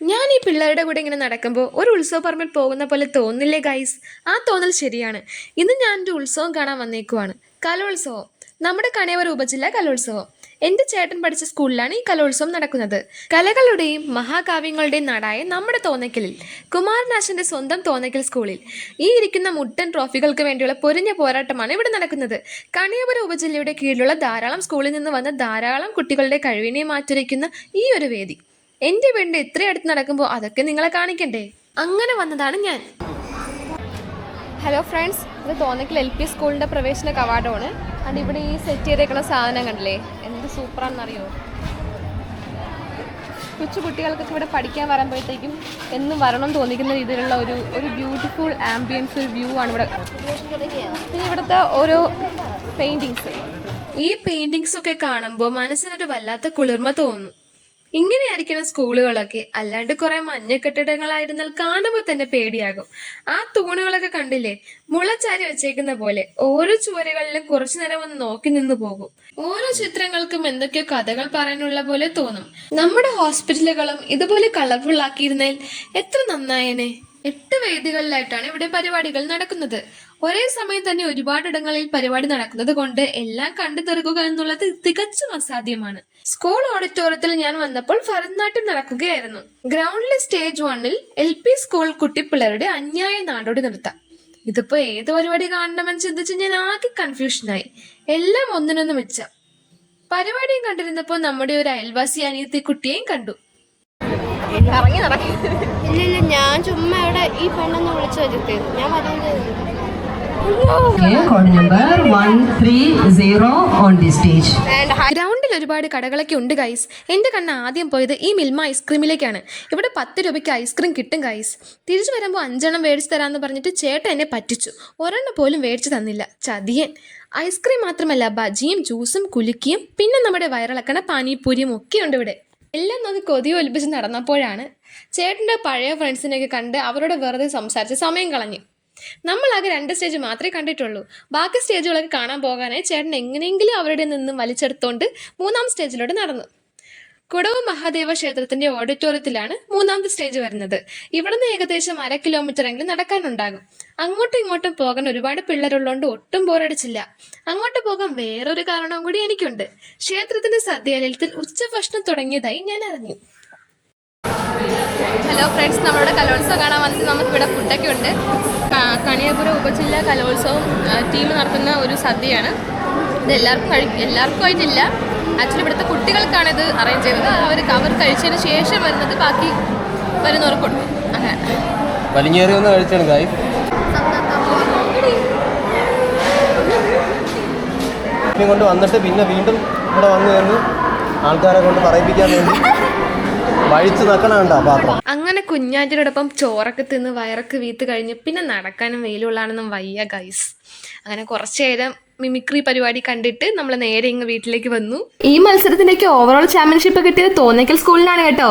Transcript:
ഞാൻ ഈ പിള്ളേരുടെ കൂടെ ഇങ്ങനെ നടക്കുമ്പോൾ ഒരു ഉത്സവ പറമ്പിൽ പോകുന്ന പോലെ തോന്നില്ലേ ഗൈസ് ആ തോന്നൽ ശരിയാണ്. ഇന്ന് ഞാൻ എന്റെ ഉത്സവം കാണാൻ വന്നേക്കുവാണ്. കലോത്സവം. നമ്മുടെ കണിയവർ ഉപജില്ല കലോത്സവം. എന്റെ ചേട്ടൻ പഠിച്ച സ്കൂളിലാണ് ഈ കലോത്സവം നടക്കുന്നത്. കലകളുടെയും മഹാകാവ്യങ്ങളുടെയും നാടായ നമ്മുടെ തോന്നയ്ക്കലിൽ കുമാരനാശന്റെ സ്വന്തം തോന്നയ്ക്കൽ സ്കൂളിൽ ഈ ഇരിക്കുന്ന മുട്ടൻ ട്രോഫികൾക്ക് വേണ്ടിയുള്ള പൊരിഞ്ഞ പോരാട്ടമാണ് ഇവിടെ നടക്കുന്നത്. കണിയപുര ഉപജില്ലയുടെ കീഴിലുള്ള ധാരാളം സ്കൂളിൽ നിന്ന് വന്ന ധാരാളം കുട്ടികളുടെ കഴിവിനെ മാറ്റുരയ്ക്കുന്ന ഈ ഒരു വേദി. എന്റെ പെണ്ണ് ഇത്ര അടുത്ത് നടക്കുമ്പോൾ അതൊക്കെ നിങ്ങളെ കാണിക്കണ്ടേ? അങ്ങനെ വന്നതാണ് ഞാൻ. ഹലോ ഫ്രണ്ട്സ് ഇത് തോന്നിക്കൽ എൽ പി സ്കൂളിന്റെ പ്രവേശന കവാടമാണ്. അത് ഇവിടെ ഈ സെറ്റ് ചെയ്തേക്കുന്ന സാധനം കണ്ടില്ലേ? എന്ത് സൂപ്പറാണെന്നറിയോ? കൊച്ചു കുട്ടികൾക്കൊക്കെ ഇവിടെ പഠിക്കാൻ വരുമ്പോഴത്തേക്കും എന്നും വരണം തോന്നിക്കുന്ന രീതിയിലുള്ള ഒരു ഒരു ബ്യൂട്ടിഫുൾ ആംബിയൻസ് ഒരു വ്യൂ ആണ് ഇവിടെ. പിന്നെ ഇവിടുത്തെ ഓരോ പെയിന്റിങ്സ് ഈ പെയിന്റിങ്സ് ഒക്കെ കാണുമ്പോൾ മനസ്സിനൊരു വല്ലാത്ത കുളിർമ തോന്നും. ഇങ്ങനെയായിരിക്കണം സ്കൂളുകളൊക്കെ അല്ലാണ്ട് കുറെ മഞ്ഞ കെട്ടിടങ്ങളായിരുന്നാൽ കാണുമ്പോൾ തന്നെ പേടിയാകും. ആ തൂണുകളൊക്കെ കണ്ടില്ലേ? മുളച്ചാരി വെച്ചേക്കുന്ന പോലെ ഓരോ ചുവരുകളിലും കുറച്ചു നേരം ഒന്ന് നോക്കി നിന്ന് പോകും. ഓരോ ചിത്രങ്ങൾക്കും എന്തൊക്കെയോ കഥകൾ പറയാനുള്ള പോലെ തോന്നും. നമ്മുടെ ഹോസ്പിറ്റലുകളും ഇതുപോലെ കളർഫുൾ ആക്കിയിരുന്നാൽ എത്ര നന്നായേനെ? എട്ട് വേദികളിലായിട്ടാണ് ഇവിടെ പരിപാടികൾ നടക്കുന്നത്. ഒരേ സമയം തന്നെ ഒരുപാടിടങ്ങളിൽ പരിപാടി നടക്കുന്നത് കൊണ്ട് എല്ലാം കണ്ടു തീർക്കുക എന്നുള്ളത് തികച്ചും അസാധ്യമാണ്. സ്കൂൾ ഓഡിറ്റോറിയത്തിൽ ഞാൻ വന്നപ്പോൾ ഭരതനാട്യം നടക്കുകയായിരുന്നു. ഗ്രൗണ്ടിലെ സ്റ്റേജ് വണ്ണിൽ എൽ പി സ്കൂൾ കുട്ടിപ്പിള്ളേരുടെ അന്യായ നാടോടി നൃത്തം. ഇതിപ്പോ ഏത് പരിപാടി കാണണമെന്ന് ചിന്തിച്ച് ഞാൻ ആകെ കൺഫ്യൂഷനായി. എല്ലാം ഒന്നിനൊന്ന് മെച്ചം. പരിപാടിയും കണ്ടിരുന്നപ്പോൾ നമ്മുടെ ഒരു അയൽവാസി അനിയത്തി കുട്ടിയെയും കണ്ടു. ഇറങ്ങി നടക്കി. ഇല്ല ഞാൻ ചുമ്മാ ഇവിടെ ഈ പെണ്ണെന്ന് വിളിച്ചു വരുത്തിയത് ഞാൻ വരുന്നത് Okay, code number 130 on the stage. ഗ്രൗണ്ടിൽ ഒരുപാട് കടകളൊക്കെ ഉണ്ട് ഗൈസ് എന്റെ കണ്ണ് ആദ്യം പോയത് ഈ മിൽമ ഐസ്ക്രീമിലേക്കാണ് ഇവിടെ പത്ത് രൂപയ്ക്ക് ഐസ്ക്രീം കിട്ടും ഗൈസ് തിരിച്ചു വരുമ്പോൾ അഞ്ചെണ്ണം മേടിച്ചു തരാന്ന് പറഞ്ഞിട്ട് ചേട്ടൻ എന്നെ പറ്റിച്ചു. ഒരെണ്ണം പോലും മേടിച്ചു തന്നില്ല. ചതിയൻ. ഐസ്ക്രീം മാത്രമല്ല ബജിയും ജ്യൂസും കുലുക്കിയും പിന്നെ നമ്മുടെ വയറിളക്കണ പാനിപ്പൂരിയും ഒക്കെ ഉണ്ട് ഇവിടെ. എല്ലാം നോക്കി കൊതി ഒലിപ്പിച്ച് നടന്നപ്പോഴാണ് ചേട്ടന്റെ പഴയ ഫ്രണ്ട്സിനെയൊക്കെ കണ്ട് അവരോട് വെറുതെ സംസാരിച്ച് സമയം കളഞ്ഞു. നമ്മളാകെ രണ്ട് സ്റ്റേജ് മാത്രമേ കണ്ടിട്ടുള്ളൂ. ബാക്കി സ്റ്റേജുകളൊക്കെ കാണാൻ പോകാനായി ചേട്ടൻ എങ്ങനെയെങ്കിലും അവരുടെ നിന്നും വലിച്ചെടുത്തോണ്ട് മൂന്നാം സ്റ്റേജിലോട്ട് നടന്നു. കുടവ് മഹാദേവ ക്ഷേത്രത്തിന്റെ ഓഡിറ്റോറിയത്തിലാണ് മൂന്നാമത്തെ സ്റ്റേജ് വരുന്നത്. ഇവിടുന്ന് ഏകദേശം അര കിലോമീറ്റർ എങ്കിലും നടക്കാനുണ്ടാകും. അങ്ങോട്ടും ഇങ്ങോട്ടും പോകാൻ ഒരുപാട് പിള്ളേരുള്ളതുകൊണ്ട് ഒട്ടും ബോറടിച്ചില്ല. അങ്ങോട്ട് പോകാൻ വേറൊരു കാരണവും കൂടി എനിക്കുണ്ട്. ക്ഷേത്രത്തിന്റെ സദ്യാലയത്തിൽ ഉച്ചഭക്ഷണം തുടങ്ങിയതായി ഞാൻ അറിഞ്ഞു. ഹലോ ഫ്രണ്ട്സ് നമ്മളുടെ കലോത്സവം കാണാൻ വന്നിട്ട് നമുക്ക് ഇവിടെ ഫുഡൊക്കെ ഉണ്ട്. കണിയപുരം ഉപജില്ല കലോത്സവം ടീം നടത്തുന്ന ഒരു സദ്യയാണ്. ഇത് എല്ലാവർക്കും എല്ലാവർക്കും ആയിട്ടില്ല. ആക്ച്വലി ഇവിടുത്തെ കുട്ടികൾക്കാണ് ഇത് അറേഞ്ച് ചെയ്തത്. അവർ അവർ കഴിച്ചതിന് ശേഷം വരുന്നത് ബാക്കി വരുന്നവർക്കുണ്ട്. അങ്ങനെ. വലിഞ്ഞേറി ഒന്ന് കഴിച്ചാണ് കൊണ്ട് വന്നിട്ട് പിന്നെ വീണ്ടും ഇവിടെ വന്നു നിന്ന് ആൾക്കാരെ കൊണ്ട് പറയിപ്പിക്കാൻ വേണ്ടി വഴിച്ച് നിൽക്കണണ്ട പാത്രം. അങ്ങനെ കുഞ്ഞാറ്റിനോടൊപ്പം ചോറൊക്കെ തിന്ന് വയറൊക്കെ വീത്ത് കഴിഞ്ഞ് പിന്നെ നടക്കാനും വെയിലുള്ളാണെന്നും വയ്യ ഗൈസ് അങ്ങനെ കുറച്ചു നേരം മിമിക്രി പരിപാടി കണ്ടിട്ട് നമ്മൾ നേരെ ഇങ്ങ് വീട്ടിലേക്ക് വന്നു. ഈ മത്സരത്തിലേക്ക് ഓവറോൾ ചാമ്പ്യൻഷിപ്പ് കിട്ടിയത് തോന്നയ്ക്കൽ സ്കൂളിനാണ് കേട്ടോ.